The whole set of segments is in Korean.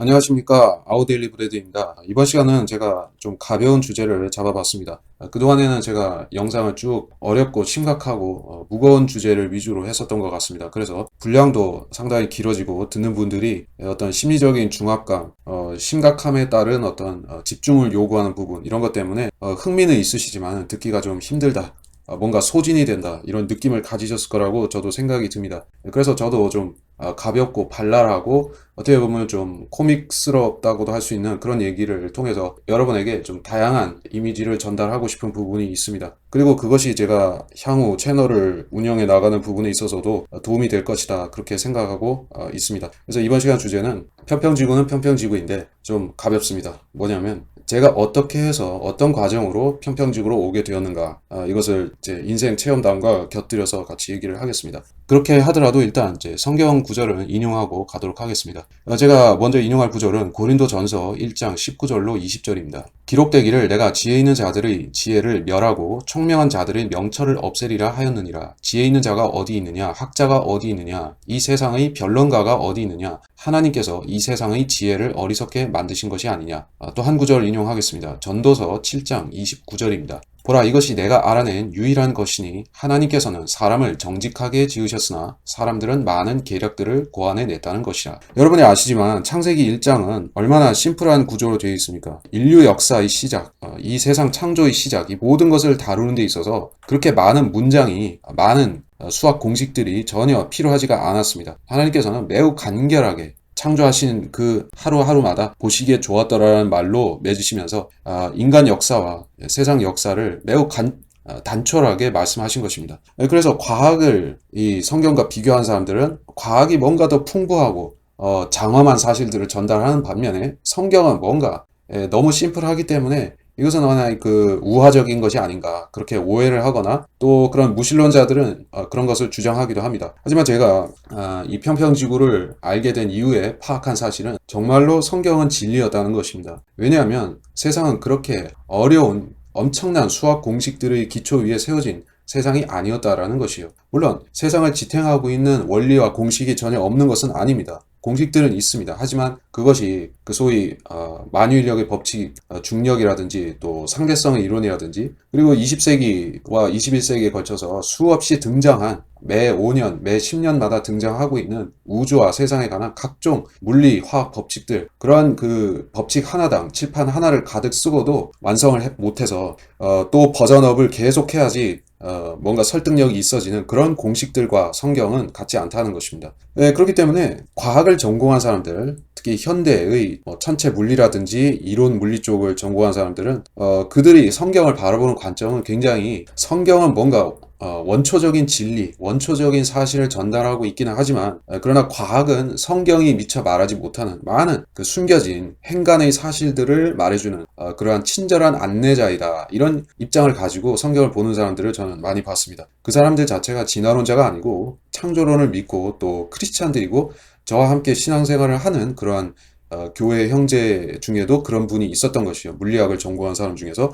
안녕하십니까 아우데일리 브레드입니다. 이번 시간은 제가 좀 가벼운 주제를 잡아봤습니다. 아, 그동안에는 제가 영상을 쭉 어렵고 심각하고 어, 무거운 주제를 위주로 했었던 것 같습니다. 그래서 분량도 상당히 길어지고 듣는 분들이 어떤 심리적인 중압감, 어, 심각함에 따른 어떤 어, 집중을 요구하는 부분 이런 것 때문에 어, 흥미는 있으시지만 듣기가 좀 힘들다. 어, 뭔가 소진이 된다 이런 느낌을 가지셨을 거라고 저도 생각이 듭니다. 그래서 저도 좀 어, 가볍고 발랄하고 어떻게 보면 좀 코믹스럽다고도 할 수 있는 그런 얘기를 통해서 여러분에게 좀 다양한 이미지를 전달하고 싶은 부분이 있습니다. 그리고 그것이 제가 향후 채널을 운영해 나가는 부분에 있어서도 도움이 될 것이다 그렇게 생각하고 어, 있습니다. 그래서 이번 시간 주제는 편평지구는 편평지구인데 좀 가볍습니다. 뭐냐면 제가 어떻게 해서 어떤 과정으로 평평직으로 오게 되었는가 아, 이것을 제 인생 체험담과 곁들여서 같이 얘기를 하겠습니다. 그렇게 하더라도 일단 이제 성경 구절을 인용하고 가도록 하겠습니다. 어, 제가 먼저 인용할 구절은 고린도전서 1장 19절로 20절입니다. 기록되기를 내가 지혜 있는 자들의 지혜를 멸하고 총명한 자들의 명철을 없애리라 하였느니라. 지혜 있는 자가 어디 있느냐? 학자가 어디 있느냐? 이 세상의 변론가가 어디 있느냐? 하나님께서 이 세상의 지혜를 어리석게 만드신 것이 아니냐? 아, 또한 구절 인용하겠습니다. 전도서 7장 29절입니다. 보라 이것이 내가 알아낸 유일한 것이니 하나님께서는 사람을 정직하게 지으셨으나 사람들은 많은 계략들을 고안해 냈다는 것이라. 여러분이 아시지만 창세기 1장은 얼마나 심플한 구조로 되어 있습니까? 인류 역사의 시작, 어, 이 세상 창조의 시작, 이 모든 것을 다루는 데 있어서 그렇게 많은 문장이 많은 어, 수학 공식들이 전혀 필요하지가 않았습니다. 하나님께서는 매우 간결하게 창조하신 그 하루하루마다 보시기에 좋았더라는 말로 맺으시면서 아, 인간 역사와 세상 역사를 매우 간, 아, 단촐하게 말씀하신 것입니다. 그래서 과학을 이 성경과 비교한 사람들은 과학이 뭔가 더 풍부하고 어, 장엄한 사실들을 전달하는 반면에 성경은 뭔가 예, 너무 심플하기 때문에 이것은 하나의 그 우화적인 것이 아닌가 그렇게 오해를 하거나 또 그런 무신론자들은 어, 그런 것을 주장하기도 합니다. 하지만 제가 아, 이 평평지구를 알게 된 이후에 파악한 사실은 정말로 성경은 진리였다는 것입니다. 왜냐하면 세상은 그렇게 어려운 엄청난 수학 공식들의 기초 위에 세워진 세상이 아니었다라는 것이요. 물론 세상을 지탱하고 있는 원리와 공식이 전혀 없는 것은 아닙니다. 공식들은 있습니다. 하지만 그것이 그 소위 어, 만유인력의 법칙, 어, 중력이라든지 또 상대성의 이론이라든지 그리고 20세기와 21세기에 걸쳐서 수없이 등장한 매 5년, 매 10년마다 등장하고 있는 우주와 세상에 관한 각종 물리, 화학 법칙들 그러한 그 법칙 하나당 칠판 하나를 가득 쓰고도 완성을 못해서 어, 또 버전업을 계속해야지 어, 뭔가 설득력이 있어지는 그런 공식들과 성경은 같지 않다는 것입니다. 네, 그렇기 때문에 과학을 전공한 사람들, 특히 현대의 뭐 천체 물리라든지 이론 물리 쪽을 전공한 사람들은 어, 그들이 성경을 바라보는 관점은 굉장히 성경은 뭔가 어, 원초적인 진리, 원초적인 사실을 전달하고 있기는 하지만 어, 그러나 과학은 성경이 미처 말하지 못하는 많은 그 숨겨진 행간의 사실들을 말해주는 어, 그러한 친절한 안내자이다 이런 입장을 가지고 성경을 보는 사람들을 저는 많이 봤습니다. 그 사람들 자체가 진화론자가 아니고 창조론을 믿고 또 크리스찬들이고 저와 함께 신앙생활을 하는 그러한 어, 교회 형제 중에도 그런 분이 있었던 것이요. 물리학을 전공한 사람 중에서 어,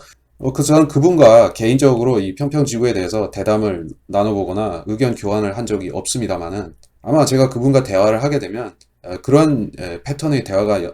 그, 저는 그분과 개인적으로 이 평평 지구에 대해서 대담을 나눠보거나 의견 교환을 한 적이 없습니다만은 아마 제가 그분과 대화를 하게 되면 어, 그런 에, 패턴의 대화가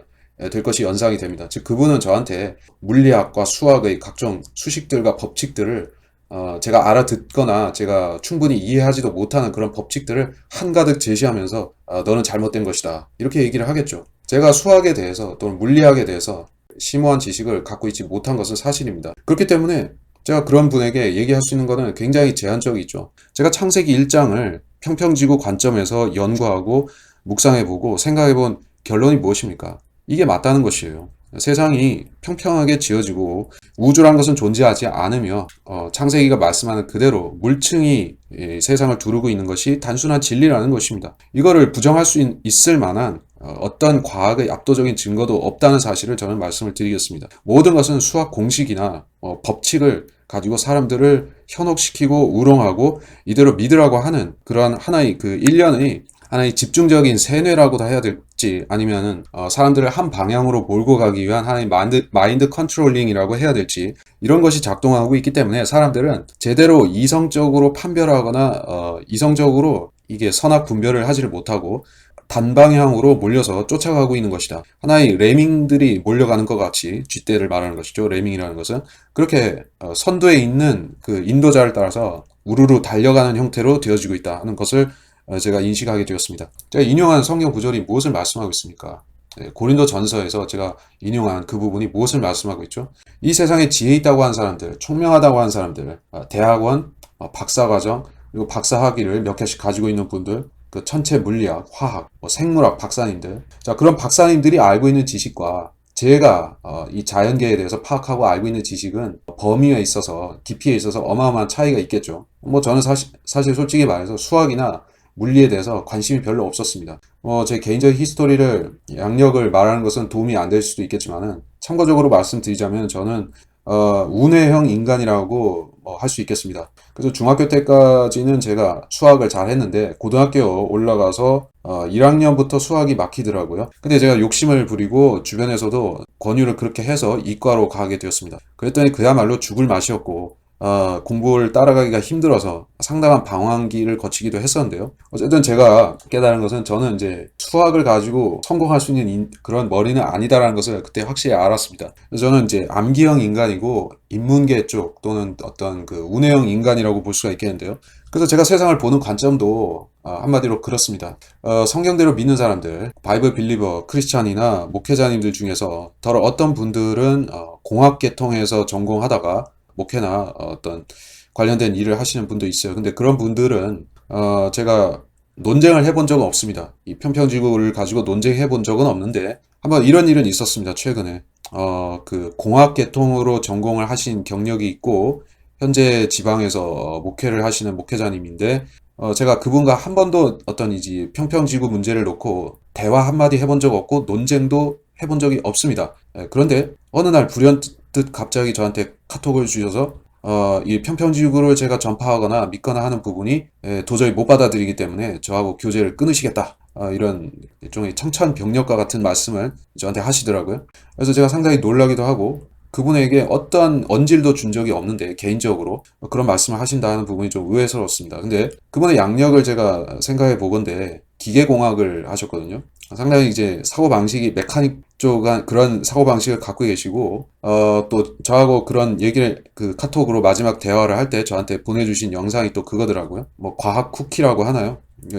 될 것이 연상이 됩니다. 즉, 그분은 저한테 물리학과 수학의 각종 수식들과 법칙들을 어, 제가 알아듣거나 제가 충분히 이해하지도 못하는 그런 법칙들을 한가득 제시하면서 어, 너는 잘못된 것이다. 이렇게 얘기를 하겠죠. 제가 수학에 대해서 또는 물리학에 대해서 심오한 지식을 갖고 있지 못한 것은 사실입니다. 그렇기 때문에 제가 그런 분에게 얘기할 수 있는 것은 굉장히 제한적이죠. 제가 창세기 1장을 평평지구 관점에서 연구하고 묵상해보고 생각해본 결론이 무엇입니까? 이게 맞다는 것이에요. 세상이 평평하게 지어지고 우주란 것은 존재하지 않으며 어, 창세기가 말씀하는 그대로 물층이 세상을 두르고 있는 것이 단순한 진리라는 것입니다. 이거를 부정할 수 있, 을 만한 어, 어떤 과학의 압도적인 증거도 없다는 사실을 저는 말씀을 드리겠습니다. 모든 것은 수학 공식이나 어, 법칙을 가지고 사람들을 현혹시키고 우롱하고 이대로 믿으라고 하는 그러한 하나의 그 일련의 하나의 집중적인 세뇌라고도 해야 될지 아니면은 어, 사람들을 한 방향으로 몰고 가기 위한 하나의 마인드, 마인드 컨트롤링이라고 해야 될지 이런 것이 작동하고 있기 때문에 사람들은 제대로 이성적으로 판별하거나 어, 이성적으로 이게 선악 분별을 하지를 못하고 단방향으로 몰려서 쫓아가고 있는 것이다. 하나의 레밍들이 몰려가는 것 같이 쥐떼를 말하는 것이죠. 레밍이라는 것은 그렇게 어, 선두에 있는 그 인도자를 따라서 우르르 달려가는 형태로 되어지고 있다 하는 것을 어, 제가 인식하게 되었습니다. 제가 인용한 성경 구절이 무엇을 말씀하고 있습니까? 네, 고린도 전서에서 제가 인용한 그 부분이 무엇을 말씀하고 있죠? 이 세상에 지혜 있다고 하는 사람들, 총명하다고 하는 사람들, 어, 대학원, 어, 박사과정, 그리고 박사학위를 몇 개씩 가지고 있는 분들, 그 천체 물리학, 화학, 뭐 생물학 박사님들. 자, 그런 박사님들이 알고 있는 지식과 제가 어, 이 자연계에 대해서 파악하고 알고 있는 지식은 범위에 있어서 깊이에 있어서 어마어마한 차이가 있겠죠. 뭐 저는 사실, 사실 솔직히 말해서 수학이나 물리에 대해서 관심이 별로 없었습니다. 어, 제 개인적인 히스토리를 양력을 말하는 것은 도움이 안 될 수도 있겠지만은 참고적으로 말씀드리자면 저는 어, 운해형 인간이라고 뭐 할 수 있겠습니다. 그래서 중학교 때까지는 제가 수학을 잘 했는데 고등학교 올라가서 어, 1학년부터 수학이 막히더라고요. 근데 제가 욕심을 부리고 주변에서도 권유를 그렇게 해서 이과로 가게 되었습니다. 그랬더니 그야말로 죽을 맛이었고 어, 공부를 따라가기가 힘들어서 상당한 방황기를 거치기도 했었는데요. 어쨌든 제가 깨달은 것은 저는 이제 수학을 가지고 성공할 수 있는 인- 그런 머리는 아니다라는 것을 그때 확실히 알았습니다. 저는 이제 암기형 인간이고 인문계 쪽 또는 어떤 그 운해형 인간이라고 볼 수가 있겠는데요. 그래서 제가 세상을 보는 관점도 어, 한마디로 그렇습니다. 어, 성경대로 믿는 사람들, 바이블 빌리버, 크리스찬이나 목회자님들 중에서 더 어떤 분들은 어, 공학 계통에서 전공하다가 목회나 어떤 관련된 일을 하시는 분도 있어요. 근데 그런 분들은 어, 제가 논쟁을 해본 적은 없습니다. 이 평평지구를 가지고 논쟁해 본 적은 없는데 한번 이런 일은 있었습니다. 최근에 어, 그 공학 계통으로 전공을 하신 경력이 있고 현재 지방에서 어, 목회를 하시는 목회자님인데 어, 제가 그분과 한 번도 어떤 이제 평평지구 문제를 놓고 대화 한마디 해본 적 없고 논쟁도 해본 적이 없습니다. 예, 그런데 어느 날 불현 듯 갑자기 저한테 카톡을 주셔서 어, 이 평평지구를 제가 전파하거나 믿거나 하는 부분이 예, 도저히 못 받아들이기 때문에 저하고 교제를 끊으시겠다. 어, 이런 일종의 청천벽력과 같은 말씀을 저한테 하시더라고요. 그래서 제가 상당히 놀라기도 하고 그분에게 어떠한 언질도 준 적이 없는데 개인적으로 그런 말씀을 하신다는 부분이 좀 의외스러웠습니다. 근데 그분의 양력을 제가 생각해 보건데 기계공학을 하셨거든요. 상당히 이제 사고 방식이 메카닉 쪽한 그런 사고 방식을 갖고 계시고 어 또 저하고 그런 얘기를 그 카톡으로 마지막 대화를 할 때 저한테 보내주신 영상이 또 그거더라고요. 뭐 과학 쿠키라고 하나요?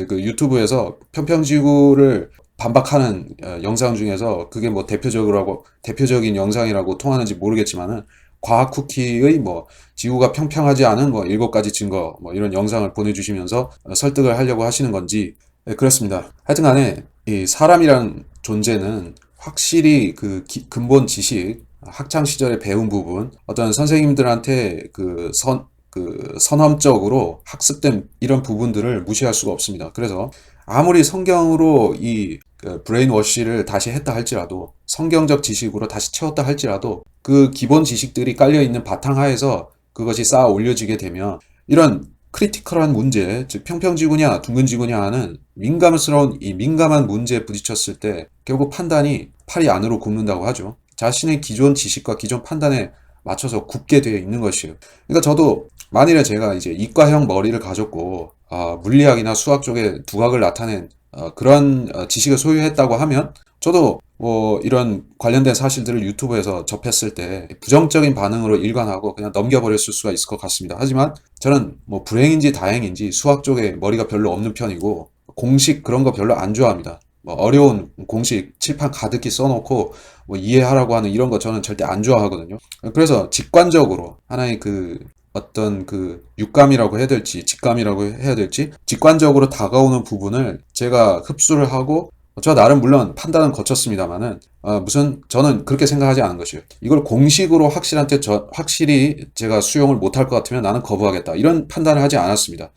그 유튜브에서 평평지구를 반박하는 어, 영상 중에서 그게 뭐 대표적으로 하고 대표적인 영상이라고 통하는지 모르겠지만은 과학 쿠키의 뭐 지구가 평평하지 않은 뭐 일곱 가지 증거 뭐 이런 영상을 보내주시면서 어, 설득을 하려고 하시는 건지 네, 그렇습니다. 하여튼 간에 이 사람이란 존재는 확실히 그 기- 근본 지식 학창 시절에 배운 부분 어떤 선생님들한테 그 선, 그 선험적으로 학습된 이런 부분들을 무시할 수가 없습니다. 그래서 아무리 성경으로 이그 브레인워시를 다시 했다 할지라도 성경적 지식으로 다시 채웠다 할지라도 그 기본 지식들이 깔려 있는 바탕 하에서 그것이 쌓아 올려지게 되면 이런 크리티컬한 문제, 즉 평평 지구냐 둥근 지구냐 하는 민감스러운 이 민감한 문제에 부딪혔을 때 결국 판단이 팔이 안으로 굽는다고 하죠. 자신의 기존 지식과 기존 판단에 맞춰서 굽게 되어 있는 것이에요. 그러니까 저도 만일에 제가 이제 이과형 머리를 가졌고 아, 물리학이나 수학 쪽에 두각을 나타낸 어, 그런 어, 지식을 소유했다고 하면 저도 뭐 이런 관련된 사실들을 유튜브에서 접했을 때 부정적인 반응으로 일관하고 그냥 넘겨버렸을 수가 있을 것 같습니다. 하지만 저는 뭐 불행인지 다행인지 수학 쪽에 머리가 별로 없는 편이고 공식 그런 거 별로 안 좋아합니다. 뭐 어려운 공식 칠판 가득히 써놓고 뭐 이해하라고 하는 이런 거 저는 절대 안 좋아하거든요. 그래서 직관적으로 하나의 그 어떤 그 육감이라고 해야 될지 직감이라고 해야 될지 직관적으로 다가오는 부분을 제가 흡수를 하고 저 나름 물론 판단은 거쳤습니다만은 어, 무슨 저는 그렇게 생각하지 않은 것이에요. 이걸 공식으로 확실한테 저 확실히 제가 수용을 못할 것 같으면 나는 거부하겠다 이런 판단을 하지 않았습니다.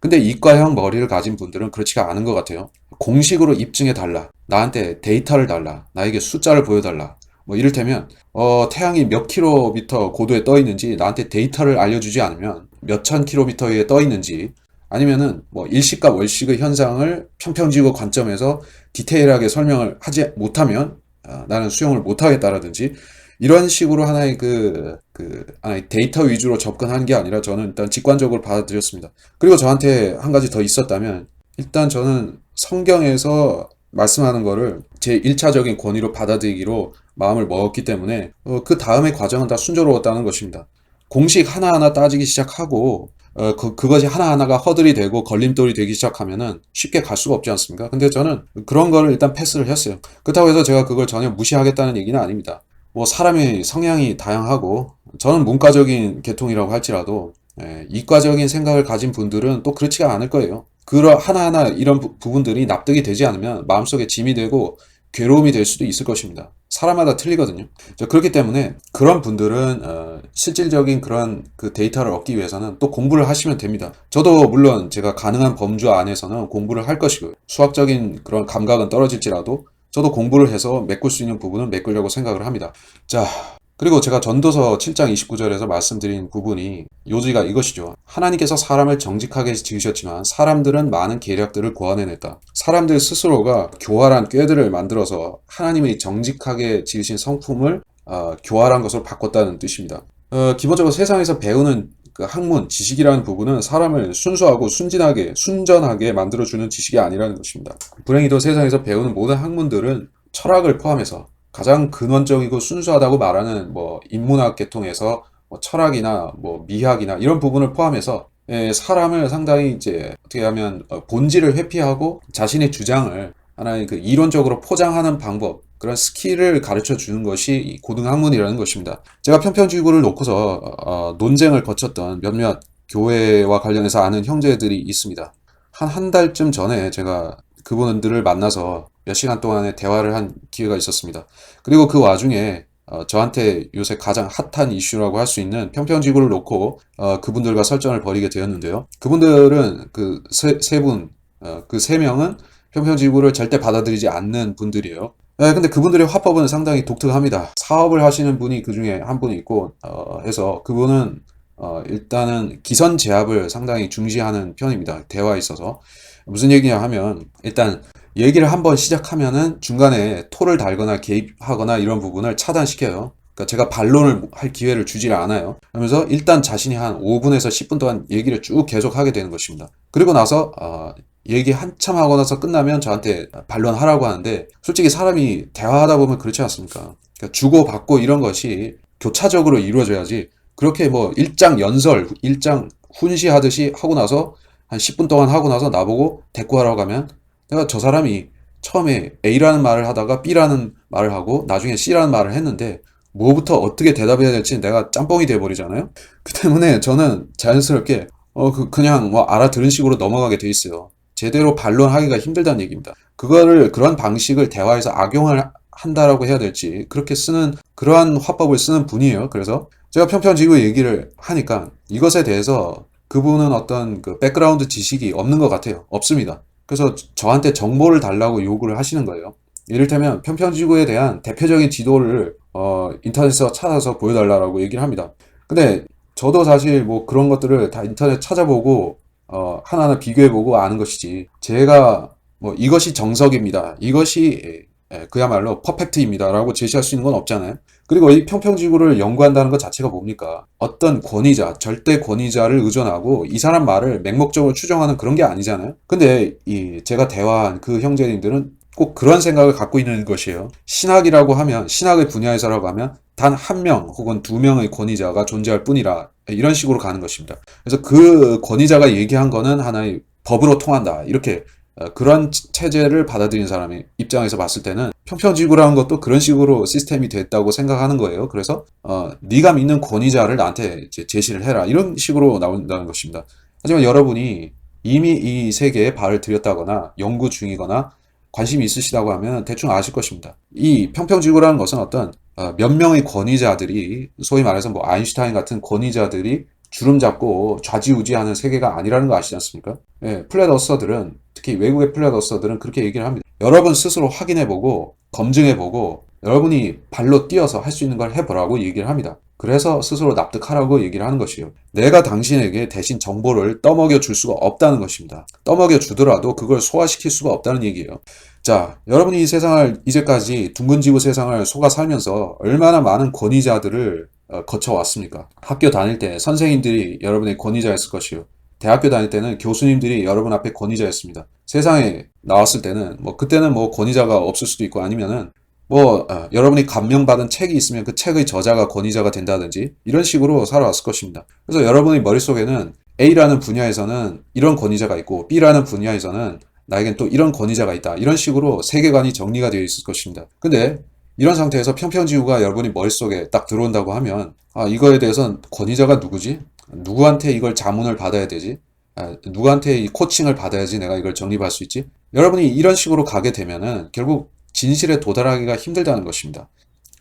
근데 이과형 머리를 가진 분들은 그렇지가 않은 것 같아요. 공식으로 입증해 달라. 나한테 데이터를 달라. 나에게 숫자를 보여달라. 뭐 이를테면 어, 태양이 몇 킬로미터 고도에 떠 있는지 나한테 데이터를 알려주지 않으면 몇 천 킬로미터에 떠 있는지 아니면은 뭐 일식과 월식의 현상을 평평지구 관점에서 디테일하게 설명을 하지 못하면 아, 나는 수용을 못하겠다라든지 이런 식으로 하나의 그, 그, 하나의 데이터 위주로 접근한 게 아니라 저는 일단 직관적으로 받아들였습니다. 그리고 저한테 한 가지 더 있었다면 일단 저는 성경에서 말씀하는 거를 제 1차적인 권위로 받아들이기로 마음을 먹었기 때문에 어, 그 다음의 과정은 다 순조로웠다는 것입니다. 공식 하나하나 따지기 시작하고 어, 그, 그것이 하나하나가 허들이 되고 걸림돌이 되기 시작하면은 쉽게 갈 수가 없지 않습니까? 근데 저는 그런 거를 일단 패스를 했어요. 그렇다고 해서 제가 그걸 전혀 무시하겠다는 얘기는 아닙니다. 뭐 사람의 성향이 다양하고 저는 문과적인 계통이라고 할지라도 예, 이과적인 생각을 가진 분들은 또 그렇지가 않을 거예요. 그러 하나하나 이런 부, 부분들이 납득이 되지 않으면 마음속에 짐이 되고 괴로움이 될 수도 있을 것입니다. 사람마다 틀리거든요. 자, 그렇기 때문에 그런 분들은 어, 실질적인 그런 그 데이터를 얻기 위해서는 또 공부를 하시면 됩니다. 저도 물론 제가 가능한 범주 안에서는 공부를 할 것이고요. 수학적인 그런 감각은 떨어질지라도 저도 공부를 해서 메꿀 수 있는 부분은 메꾸려고 생각을 합니다. 자, 그리고 제가 전도서 7장 29절에서 말씀드린 부분이 요지가 이것이죠. 하나님께서 사람을 정직하게 지으셨지만 사람들은 많은 계략들을 고안해냈다. 사람들 스스로가 교활한 꾀들을 만들어서 하나님의 정직하게 지으신 성품을 어, 교활한 것으로 바꿨다는 뜻입니다. 어, 기본적으로 세상에서 배우는 그 학문, 지식이라는 부분은 사람을 순수하고 순진하게, 순전하게 만들어주는 지식이 아니라는 것입니다. 불행히도 세상에서 배우는 모든 학문들은 철학을 포함해서 가장 근원적이고 순수하다고 말하는 뭐 인문학 계통에서 뭐 철학이나 뭐 미학이나 이런 부분을 포함해서 예, 사람을 상당히 이제 어떻게 하면 어, 본질을 회피하고 자신의 주장을 하나의 그 이론적으로 포장하는 방법 그런 스킬을 가르쳐 주는 것이 이 고등학문이라는 것입니다. 제가 평평지구를 놓고서 어, 논쟁을 거쳤던 몇몇 교회와 관련해서 아는 형제들이 있습니다. 한 한 달쯤 전에 제가 그분들을 만나서 몇 시간 동안의 대화를 한 기회가 있었습니다. 그리고 그 와중에 어, 저한테 요새 가장 핫한 이슈라고 할 수 있는 평평지구를 놓고 어, 그분들과 설전을 벌이게 되었는데요. 그분들은 그 세 분, 어, 그세 명은 평평지구를 절대 받아들이지 않는 분들이에요. 네, 근데 그분들의 화법은 상당히 독특합니다. 사업을 하시는 분이 그 중에 한 분이 있고, 어, 해서 그분은, 어, 일단은 기선 제압을 상당히 중시하는 편입니다. 대화에 있어서. 무슨 얘기냐 하면, 일단, 얘기를 한번 시작하면은 중간에 토를 달거나 개입하거나 이런 부분을 차단시켜요. 그러니까 제가 반론을 할 기회를 주질 않아요. 그러면서 일단 자신이 한 5분에서 10분 동안 얘기를 쭉 계속 하게 되는 것입니다. 그리고 나서, 어, 얘기 한참 하고 나서 끝나면 저한테 반론하라고 하는데 솔직히 사람이 대화하다 보면 그렇지 않습니까? 그러니까 주고받고 이런 것이 교차적으로 이루어져야지 그렇게 뭐 일장 연설, 일장 훈시하듯이 하고 나서 한 10분 동안 하고 나서 나보고 대꾸하라고 하면 내가 저 사람이 처음에 A라는 말을 하다가 B라는 말을 하고 나중에 C라는 말을 했는데 뭐부터 어떻게 대답해야 될지 내가 짬뽕이 돼버리잖아요. 그 때문에 저는 자연스럽게 어, 그, 그냥 뭐 알아들은 식으로 넘어가게 돼 있어요. 제대로 반론하기가 힘들다는 얘기입니다. 그거를 그런 방식을 대화에서 악용을 한다라고 해야 될지 그렇게 쓰는 그러한 화법을 쓰는 분이에요. 그래서 제가 평평지구 얘기를 하니까 이것에 대해서 그분은 어떤 그 백그라운드 지식이 없는 것 같아요. 없습니다. 그래서 저한테 정보를 달라고 요구를 하시는 거예요. 이를테면 평평지구에 대한 대표적인 지도를 어, 인터넷에서 찾아서 보여달라고 얘기를 합니다. 근데 저도 사실 뭐 그런 것들을 다 인터넷 찾아보고 어, 하나하나 비교해보고 아는 것이지. 제가 뭐 이것이 정석입니다. 이것이 예, 그야말로 퍼펙트입니다. 라고 제시할 수 있는 건 없잖아요. 그리고 이 평평지구를 연구한다는 것 자체가 뭡니까? 어떤 권위자, 절대 권위자를 의존하고 이 사람 말을 맹목적으로 추정하는 그런 게 아니잖아요. 근데 이 제가 대화한 그 형제님들은 꼭 그런 생각을 갖고 있는 것이에요. 신학이라고 하면, 신학의 분야에서라고 하면 단 한 명 혹은 두 명의 권위자가 존재할 뿐이라 이런 식으로 가는 것입니다. 그래서 그 권위자가 얘기한 거는 하나의 법으로 통한다. 이렇게 어, 그런 체제를 받아들인 사람의 입장에서 봤을 때는 평평지구라는 것도 그런 식으로 시스템이 됐다고 생각하는 거예요. 그래서 어, 네가 믿는 권위자를 나한테 제시를 해라 이런 식으로 나온다는 것입니다. 하지만 여러분이 이미 이 세계에 발을 들였다거나 연구 중이거나 관심이 있으시다고 하면 대충 아실 것입니다. 이 평평지구라는 것은 어떤 어, 몇 명의 권위자들이 소위 말해서 뭐 아인슈타인 같은 권위자들이 주름 잡고 좌지우지하는 세계가 아니라는 거 아시지 않습니까? 예, 플랫어서들은 특히 외국의 플랫어서들은 그렇게 얘기를 합니다. 여러분 스스로 확인해보고 검증해보고 여러분이 발로 뛰어서 할 수 있는 걸 해보라고 얘기를 합니다. 그래서 스스로 납득하라고 얘기를 하는 것이에요. 내가 당신에게 대신 정보를 떠먹여 줄 수가 없다는 것입니다. 떠먹여 주더라도 그걸 소화시킬 수가 없다는 얘기예요. 자, 여러분이 이 세상을 이제까지 둥근 지구 세상을 속아 살면서 얼마나 많은 권위자들을 어, 거쳐왔습니까? 학교 다닐 때 선생님들이 여러분의 권위자였을 것이요. 대학교 다닐 때는 교수님들이 여러분 앞에 권위자였습니다. 세상에 나왔을 때는 뭐 그때는 뭐 권위자가 없을 수도 있고 아니면은 뭐 어, 여러분이 감명받은 책이 있으면 그 책의 저자가 권위자가 된다든지 이런 식으로 살아왔을 것입니다. 그래서 여러분의 머릿속에는 A라는 분야에서는 이런 권위자가 있고 B라는 분야에서는 나에겐 또 이런 권위자가 있다. 이런 식으로 세계관이 정리가 되어 있을 것입니다. 근데 이런 상태에서 평평지구가 여러분이 머릿속에 딱 들어온다고 하면 아 이거에 대해서는 권위자가 누구지? 누구한테 이걸 자문을 받아야 되지? 아, 누구한테 이 코칭을 받아야지 내가 이걸 정립할 수 있지? 여러분이 이런 식으로 가게 되면은 결국 진실에 도달하기가 힘들다는 것입니다.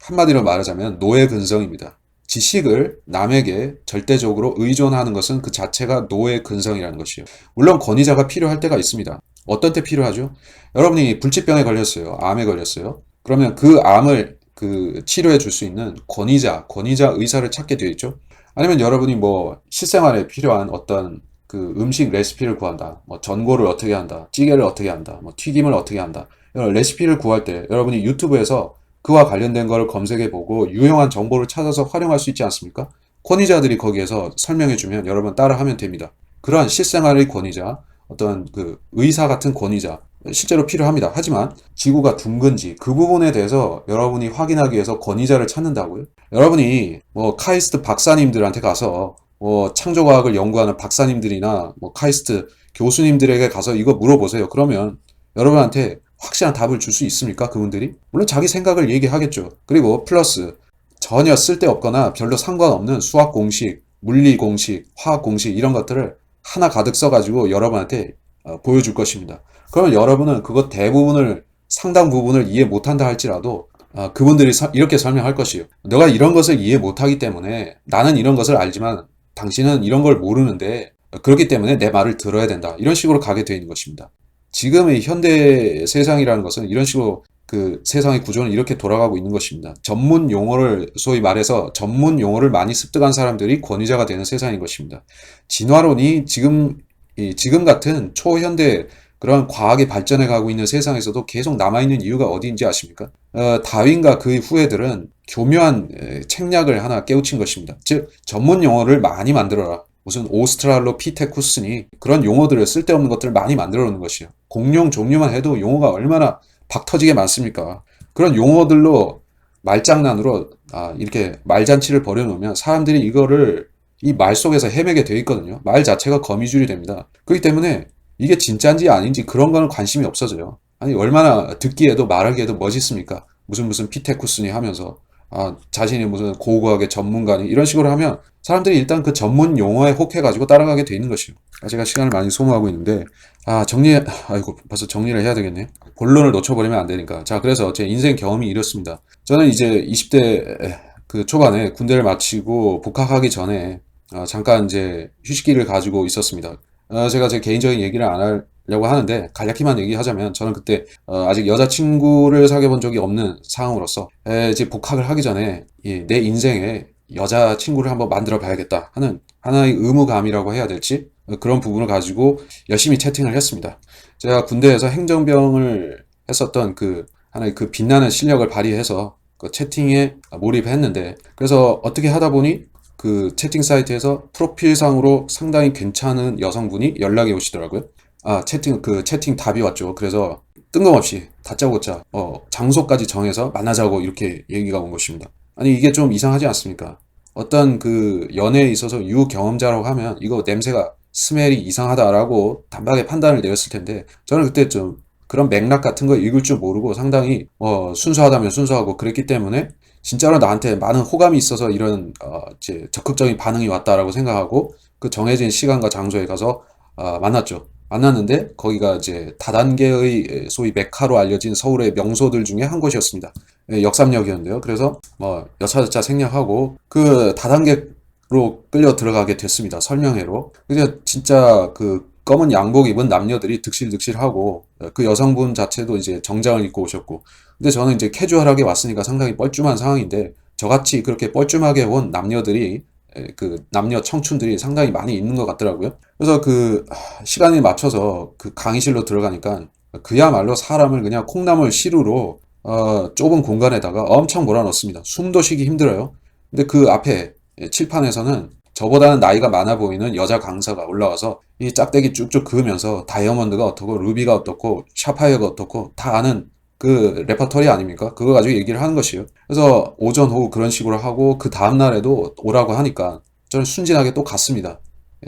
한마디로 말하자면 노예 근성입니다. 지식을 남에게 절대적으로 의존하는 것은 그 자체가 노예 근성이라는 것이에요. 물론 권위자가 필요할 때가 있습니다. 어떤 때 필요하죠? 여러분이 불치병에 걸렸어요. 암에 걸렸어요. 그러면 그 암을 그 치료해 줄 수 있는 권위자, 권위자 의사를 찾게 되어 있죠. 아니면 여러분이 뭐 실생활에 필요한 어떤 그 음식 레시피를 구한다. 뭐 전골을 어떻게 한다. 찌개를 어떻게 한다. 뭐 튀김을 어떻게 한다. 이런 레시피를 구할 때 여러분이 유튜브에서 그와 관련된 거를 검색해 보고 유용한 정보를 찾아서 활용할 수 있지 않습니까? 권위자들이 거기에서 설명해 주면 여러분 따라 하면 됩니다. 그러한 실생활의 권위자, 어떤 그 의사 같은 권위자 실제로 필요합니다. 하지만 지구가 둥근지 그 부분에 대해서 여러분이 확인하기 위해서 권위자를 찾는다고요? 여러분이 뭐 카이스트 박사님들한테 가서 뭐 창조과학을 연구하는 박사님들이나 뭐 카이스트 교수님들에게 가서 이거 물어보세요. 그러면 여러분한테 확실한 답을 줄 수 있습니까? 그분들이? 물론 자기 생각을 얘기하겠죠. 그리고 플러스 전혀 쓸데없거나 별로 상관없는 수학 공식, 물리 공식, 화학 공식 이런 것들을 하나 가득 써가지고 여러분한테 어, 보여줄 것입니다. 그러면 여러분은 그것 대부분을 상당 부분을 이해 못한다 할지라도 어, 그분들이 서- 이렇게 설명할 것이에요. 너가 이런 것을 이해 못하기 때문에 나는 이런 것을 알지만 당신은 이런 걸 모르는데 어, 그렇기 때문에 내 말을 들어야 된다. 이런 식으로 가게 되어 있는 것입니다. 지금의 현대 세상이라는 것은 이런 식으로 그 세상의 구조는 이렇게 돌아가고 있는 것입니다. 전문 용어를 소위 말해서 전문 용어를 많이 습득한 사람들이 권위자가 되는 세상인 것입니다. 진화론이 지금 이 지금 같은 초현대 그런 과학이 발전해 가고 있는 세상에서도 계속 남아있는 이유가 어디인지 아십니까? 어, 다윈과 그의 후예들은 교묘한 에, 책략을 하나 깨우친 것입니다. 즉, 전문 용어를 많이 만들어라. 무슨 오스트랄로피테쿠스니 그런 용어들을 쓸데없는 것들을 많이 만들어 놓는 것이에요. 공룡 종류만 해도 용어가 얼마나 박 터지게 많습니까? 그런 용어들로 말장난으로 아, 이렇게 말잔치를 벌여놓으면 사람들이 이거를 이 말 속에서 헤매게 되어 있거든요. 말 자체가 거미줄이 됩니다. 그렇기 때문에 이게 진짜인지 아닌지 그런 거는 관심이 없어져요. 아니 얼마나 듣기에도 말하기에도 멋있습니까? 무슨 무슨 피테쿠스니 하면서 아, 자신이 무슨 고고학의 전문가니 이런 식으로 하면 사람들이 일단 그 전문 용어에 혹해가지고 따라가게 돼 있는 것이에요. 아, 제가 시간을 많이 소모하고 있는데 아 정리 아이고 벌써 정리를 해야 되겠네. 본론을 놓쳐버리면 안 되니까. 자 그래서 제 인생 경험이 이렇습니다. 저는 이제 20대 그 초반에 군대를 마치고 복학하기 전에 어, 잠깐 이제 휴식기를 가지고 있었습니다. 어, 제가 제 개인적인 얘기를 안 하려고 하는데 간략히만 얘기하자면 저는 그때 어, 아직 여자친구를 사귀어 본 적이 없는 상황으로서 에, 이제 복학을 하기 전에 이, 내 인생에 여자친구를 한번 만들어 봐야겠다 하는 하나의 의무감이라고 해야 될지 어, 그런 부분을 가지고 열심히 채팅을 했습니다. 제가 군대에서 행정병을 했었던 그 하나의 그 빛나는 실력을 발휘해서 그 채팅에 몰입했는데 그래서 어떻게 하다 보니 그 채팅 사이트에서 프로필상으로 상당히 괜찮은 여성분이 연락이 오시더라고요. 아, 채팅, 그 채팅 답이 왔죠. 그래서 뜬금없이 다짜고짜, 어, 장소까지 정해서 만나자고 이렇게 얘기가 온 것입니다. 아니, 이게 좀 이상하지 않습니까? 어떤 그 연애에 있어서 유경험자라고 하면 이거 냄새가 스멜이 이상하다라고 단박에 판단을 내렸을 텐데 저는 그때 좀 그런 맥락 같은 거 읽을 줄 모르고 상당히 어, 순수하다면 순수하고 그랬기 때문에 진짜로 나한테 많은 호감이 있어서 이런 어, 이제 적극적인 반응이 왔다라고 생각하고 그 정해진 시간과 장소에 가서 어, 만났죠. 만났는데 거기가 이제 다단계의 소위 메카로 알려진 서울의 명소들 중에 한 곳이었습니다. 예, 역삼역이었는데요. 그래서 뭐 여차저차 생략하고 그 다단계로 끌려 들어가게 됐습니다. 설명회로. 근데 진짜 그 검은 양복 입은 남녀들이 득실득실하고 그 여성분 자체도 이제 정장을 입고 오셨고 근데 저는 이제 캐주얼하게 왔으니까 상당히 뻘쭘한 상황인데 저같이 그렇게 뻘쭘하게 온 남녀들이 에, 그 남녀 청춘들이 상당히 많이 있는 것 같더라고요. 그래서 그 하, 시간에 맞춰서 그 강의실로 들어가니까 그야말로 사람을 그냥 콩나물 시루로 어, 좁은 공간에다가 엄청 몰아넣습니다. 숨도 쉬기 힘들어요. 근데 그 앞에 예, 칠판에서는 저보다는 나이가 많아 보이는 여자 강사가 올라와서 이 짝대기 쭉쭉 그으면서 다이아몬드가 어떻고 루비가 어떻고 샤파이어가 어떻고 다 아는 그 레퍼토리 아닙니까? 그거 가지고 얘기를 하는 것이에요. 그래서 오전 오후 그런 식으로 하고 그 다음 날에도 오라고 하니까 저는 순진하게 또 갔습니다.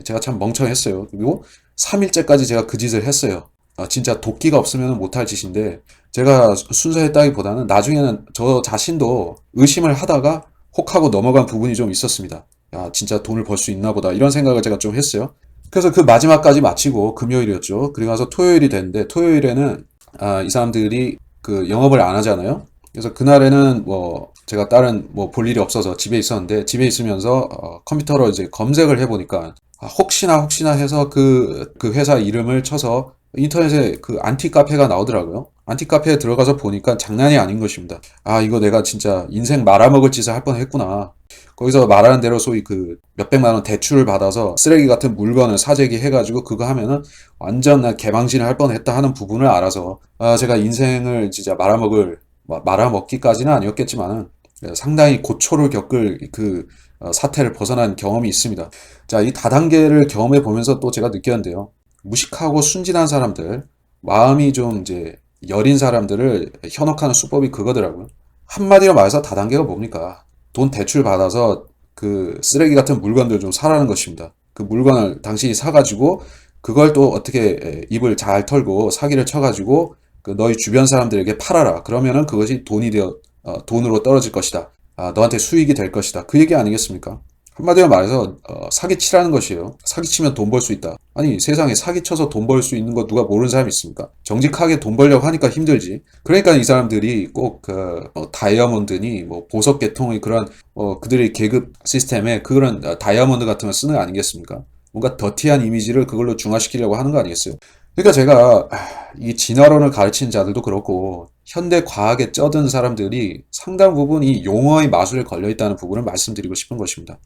제가 참 멍청했어요. 그리고 3일째까지 제가 그 짓을 했어요. 아, 진짜 도끼가 없으면 못할 짓인데 제가 순서했다기보다는 나중에는 저 자신도 의심을 하다가 혹하고 넘어간 부분이 좀 있었습니다. 야, 진짜 돈을 벌 수 있나 보다. 이런 생각을 제가 좀 했어요. 그래서 그 마지막까지 마치고 금요일이었죠. 그리고 나서 토요일이 됐는데 토요일에는 아, 이 사람들이 그 영업을 안 하잖아요. 그래서 그날에는 뭐 제가 다른 뭐 볼 일이 없어서 집에 있었는데 집에 있으면서 어, 컴퓨터로 이제 검색을 해보니까 아, 혹시나 혹시나 해서 그, 그 회사 이름을 쳐서 인터넷에 그 안티 카페가 나오더라고요. 안티 카페에 들어가서 보니까 장난이 아닌 것입니다. 아, 이거 내가 진짜 인생 말아먹을 짓을 할 뻔 했구나. 거기서 말하는 대로 소위 그 몇백만 원 대출을 받아서 쓰레기 같은 물건을 사재기 해가지고 그거 하면은 완전 나 개망신을 할 뻔했다 하는 부분을 알아서 아, 제가 인생을 진짜 말아먹을 마- 말아먹기까지는 아니었겠지만은 상당히 고초를 겪을 그 어, 사태를 벗어난 경험이 있습니다. 자, 이 다단계를 경험해 보면서 또 제가 느꼈는데요. 무식하고 순진한 사람들, 마음이 좀 이제 여린 사람들을 현혹하는 수법이 그거더라고요. 한마디로 말해서 다단계가 뭡니까? 돈 대출 받아서 그 쓰레기 같은 물건들 좀 사라는 것입니다. 그 물건을 당신이 사가지고 그걸 또 어떻게 에, 입을 잘 털고 사기를 쳐가지고 그 너희 주변 사람들에게 팔아라. 그러면은 그것이 돈이 되어 어, 돈으로 떨어질 것이다. 아, 너한테 수익이 될 것이다. 그 얘기 아니겠습니까? 한마디로 말해서 어, 사기치라는 것이에요. 사기치면 돈 벌 수 있다. 아니 세상에 사기쳐서 돈 벌 수 있는 거 누가 모르는 사람이 있습니까? 정직하게 돈 벌려고 하니까 힘들지. 그러니까 이 사람들이 꼭그 다이아몬드니 뭐 보석 계통의 그런 어, 그들의 계급 시스템에 그런 어, 다이아몬드 같은 걸 쓰는 거 아니겠습니까? 뭔가 더티한 이미지를 그걸로 중화시키려고 하는 거 아니겠어요? 그러니까 제가 아, 이 진화론을 가르치는 자들도 그렇고 현대 과학에 쩌든 사람들이 상당 부분 이 용어의 마술에 걸려 있다는 부분을 말씀드리고 싶은 것입니다.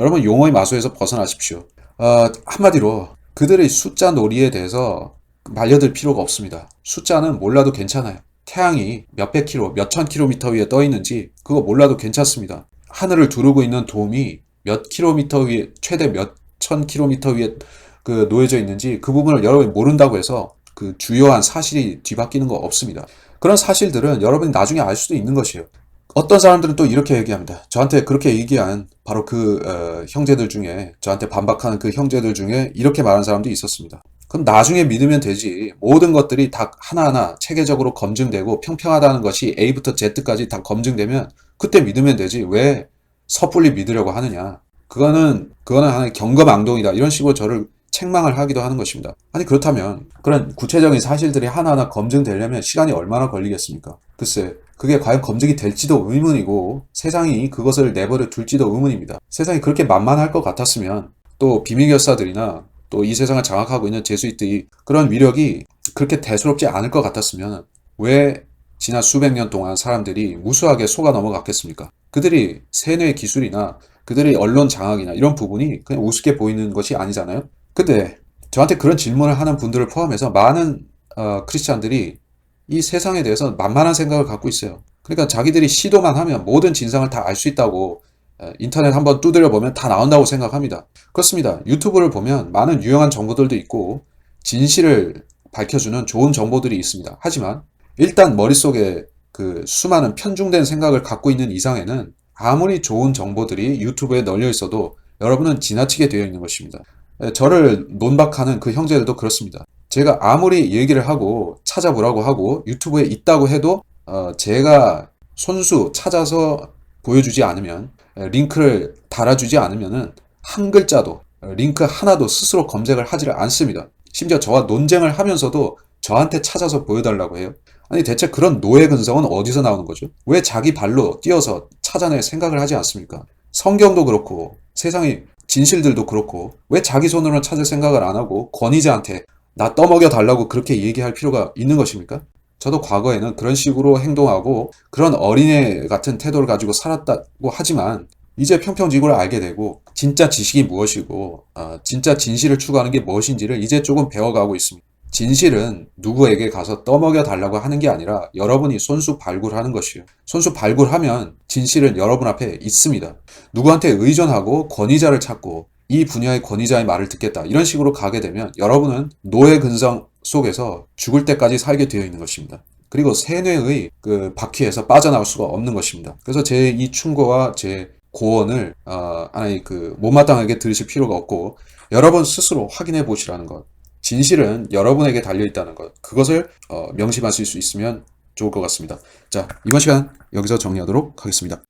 여러분 용어의 마술에서 벗어나십시오. 어, 한마디로 그들의 숫자 놀이에 대해서 말려들 필요가 없습니다. 숫자는 몰라도 괜찮아요. 태양이 몇백 킬로, 몇천 킬로미터 위에 떠 있는지 그거 몰라도 괜찮습니다. 하늘을 두르고 있는 돔이 몇 킬로미터 위에 최대 몇천 킬로미터 위에 그 놓여져 있는지 그 부분을 여러분이 모른다고 해서 그 주요한 사실이 뒤바뀌는 거 없습니다. 그런 사실들은 여러분이 나중에 알 수도 있는 것이에요. 어떤 사람들은 또 이렇게 얘기합니다. 저한테 그렇게 얘기한 바로 그 어, 형제들 중에 저한테 반박하는 그 형제들 중에 이렇게 말하는 사람도 있었습니다. 그럼 나중에 믿으면 되지. 모든 것들이 다 하나하나 체계적으로 검증되고 평평하다는 것이 A부터 Z까지 다 검증되면 그때 믿으면 되지. 왜 섣불리 믿으려고 하느냐. 그거는 그거는 하나의 경거망동이다. 이런 식으로 저를 책망을 하기도 하는 것입니다. 아니 그렇다면 그런 구체적인 사실들이 하나하나 검증되려면 시간이 얼마나 걸리겠습니까? 글쎄 그게 과연 검증이 될지도 의문이고 세상이 그것을 내버려 둘지도 의문입니다. 세상이 그렇게 만만할 것 같았으면 또 비밀결사들이나 또 이 세상을 장악하고 있는 제수이트의 그런 위력이 그렇게 대수롭지 않을 것 같았으면 왜 지난 수백 년 동안 사람들이 무수하게 속아 넘어갔겠습니까? 그들이 세뇌 기술이나 그들의 언론 장악이나 이런 부분이 그냥 우습게 보이는 것이 아니잖아요. 근데 저한테 그런 질문을 하는 분들을 포함해서 많은 어, 크리스찬들이 이 세상에 대해서 만만한 생각을 갖고 있어요. 그러니까 자기들이 시도만 하면 모든 진상을 다 알 수 있다고 어, 인터넷 한번 두드려 보면 다 나온다고 생각합니다. 그렇습니다. 유튜브를 보면 많은 유용한 정보들도 있고 진실을 밝혀주는 좋은 정보들이 있습니다. 하지만 일단 머릿속에 그 수많은 편중된 생각을 갖고 있는 이상에는 아무리 좋은 정보들이 유튜브에 널려 있어도 여러분은 지나치게 되어 있는 것입니다. 에, 저를 논박하는 그 형제들도 그렇습니다. 제가 아무리 얘기를 하고 찾아보라고 하고 유튜브에 있다고 해도 어, 제가 손수 찾아서 보여주지 않으면 에, 링크를 달아주지 않으면은 한 글자도 어, 링크 하나도 스스로 검색을 하지를 않습니다. 심지어 저와 논쟁을 하면서도 저한테 찾아서 보여달라고 해요. 아니 대체 그런 노예 근성은 어디서 나오는 거죠? 왜 자기 발로 뛰어서 찾아낼 생각을 하지 않습니까? 성경도 그렇고 세상의 진실들도 그렇고 왜 자기 손으로는 찾을 생각을 안 하고 권위자한테 나 떠먹여 달라고 그렇게 얘기할 필요가 있는 것입니까? 저도 과거에는 그런 식으로 행동하고 그런 어린애 같은 태도를 가지고 살았다고 하지만 이제 평평지구를 알게 되고 진짜 지식이 무엇이고 어, 진짜 진실을 추구하는 게 무엇인지를 이제 조금 배워가고 있습니다. 진실은 누구에게 가서 떠먹여 달라고 하는 게 아니라 여러분이 손수 발굴하는 것이요. 손수 발굴하면 진실은 여러분 앞에 있습니다. 누구한테 의존하고 권위자를 찾고 이 분야의 권위자의 말을 듣겠다. 이런 식으로 가게 되면 여러분은 노예 근성 속에서 죽을 때까지 살게 되어 있는 것입니다. 그리고 세뇌의 그 바퀴에서 빠져나올 수가 없는 것입니다. 그래서 제 이 충고와 제 고언을 어, 아니 그 못마땅하게 들으실 필요가 없고 여러분 스스로 확인해 보시라는 것. 진실은 여러분에게 달려 있다는 것. 그것을 어, 명심하실 수 있으면 좋을 것 같습니다. 자, 이번 시간 여기서 정리하도록 하겠습니다.